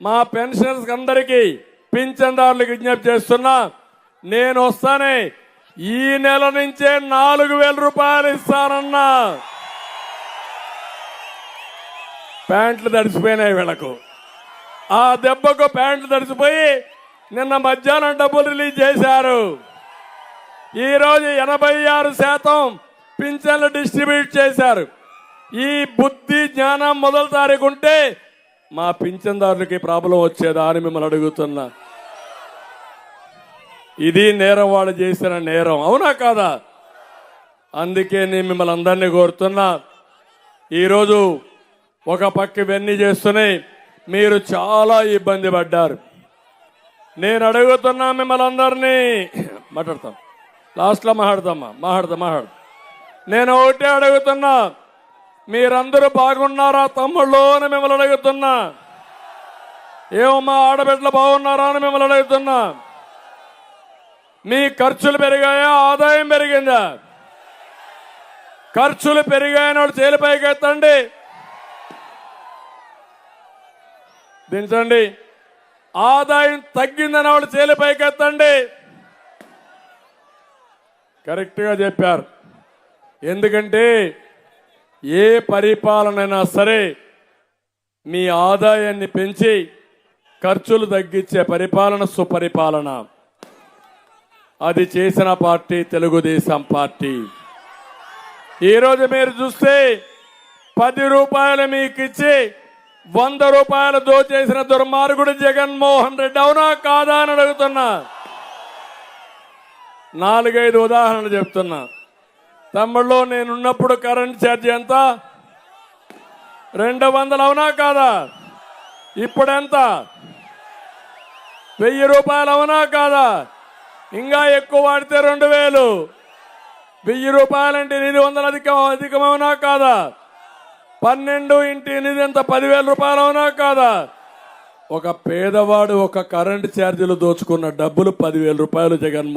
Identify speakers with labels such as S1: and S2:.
S1: మా పెన్షనర్స్ అందరికీ పింఛన్దారులకు విజ్ఞప్తి చేస్తున్నా నేను వస్తానే. ఈ నెల నుంచే నాలుగు వేల రూపాయలు ఇస్తానన్నా. ప్యాంట్లు తడిసిపోయినాయి వీళ్ళకు. ఆ దెబ్బకు ప్యాంట్లు తడిసిపోయి నిన్న మధ్యాహ్నం డబ్బులు రిలీజ్ చేశారు. ఈరోజు ఎనభై ఆరు శాతం పింఛన్లు డిస్ట్రిబ్యూట్ చేశారు. ఈ బుద్ధి జ్ఞానం మొదలు తారీఖు ఉంటే మా పింఛన్దారులకి ప్రాబ్లం వచ్చేదా అని మిమ్మల్ని అడుగుతున్నా. ఇది నేరం వాళ్ళు చేసిన నేరం. అవునా కాదా? అందుకే నేను మిమ్మల్ని అందరినీ కోరుతున్నా. ఈరోజు ఒక పక్క ఇవన్నీ చేస్తున్నాయి మీరు చాలా ఇబ్బంది పడ్డారు. నేను అడుగుతున్నా మిమ్మల్ని అందరినీ. మాట్లాడతాం. లాస్ట్లో మాట్లాడతామ్మా మాట్లాడతాం మాట్లాడతాం. నేను ఒకటే అడుగుతున్నా. మీరందరూ బాగున్నారా తమ్ముళ్ళు అని మిమ్మల్ని అడుగుతున్నా. ఏమమ్మా ఆడబిడ్డలు బాగున్నారా అని మిమ్మల్ని అడుగుతున్నా. మీ ఖర్చులు పెరిగాయా? ఆదాయం పెరిగిందా? ఖర్చులు పెరిగాయని వాడు చేలిపైకి ఎత్తండి దించండి. ఆదాయం తగ్గిందని వాడు చేలిపైకి ఎత్తండి కరెక్ట్గా చెప్పారు. ఎందుకంటే ఏ పరిపాలనైనా సరే మీ ఆదాయాన్ని పెంచి ఖర్చులు తగ్గించే పరిపాలన సుపరిపాలన. అది చేసిన పార్టీ తెలుగుదేశం పార్టీ. ఈరోజు మీరు చూస్తే పది రూపాయలు మీకు ఇచ్చి వంద రూపాయలు దోచేసిన దుర్మార్గుడు జగన్మోహన్ రెడ్డి. అవునా కాదా అని అడుగుతున్నా. నాలుగైదు ఉదాహరణలు చెప్తున్నా. తమ్ముళ్ళు నేనున్నప్పుడు కరెంట్ ఛార్జ్ ఎంత? రెండు వందలు అవునా కాదా? ఇప్పుడెంత వెయ్యి రూపాయలు అవునా కాదా? ఇంకా ఎక్కువ వాడితే రెండు వేలు. వెయ్యి రూపాయలంటే ఎనిమిది వందలు అధికం అధికమవునా కాదా? పన్నెండు ఇంటి ఎనిమిది ఎంత? పదివేల రూపాయలు అవునా కాదా? ఒక పేదవాడు ఒక కరెంట్ ఛార్జీలు దోచుకున్న డబ్బులు పదివేల రూపాయలు జగన్మోహన్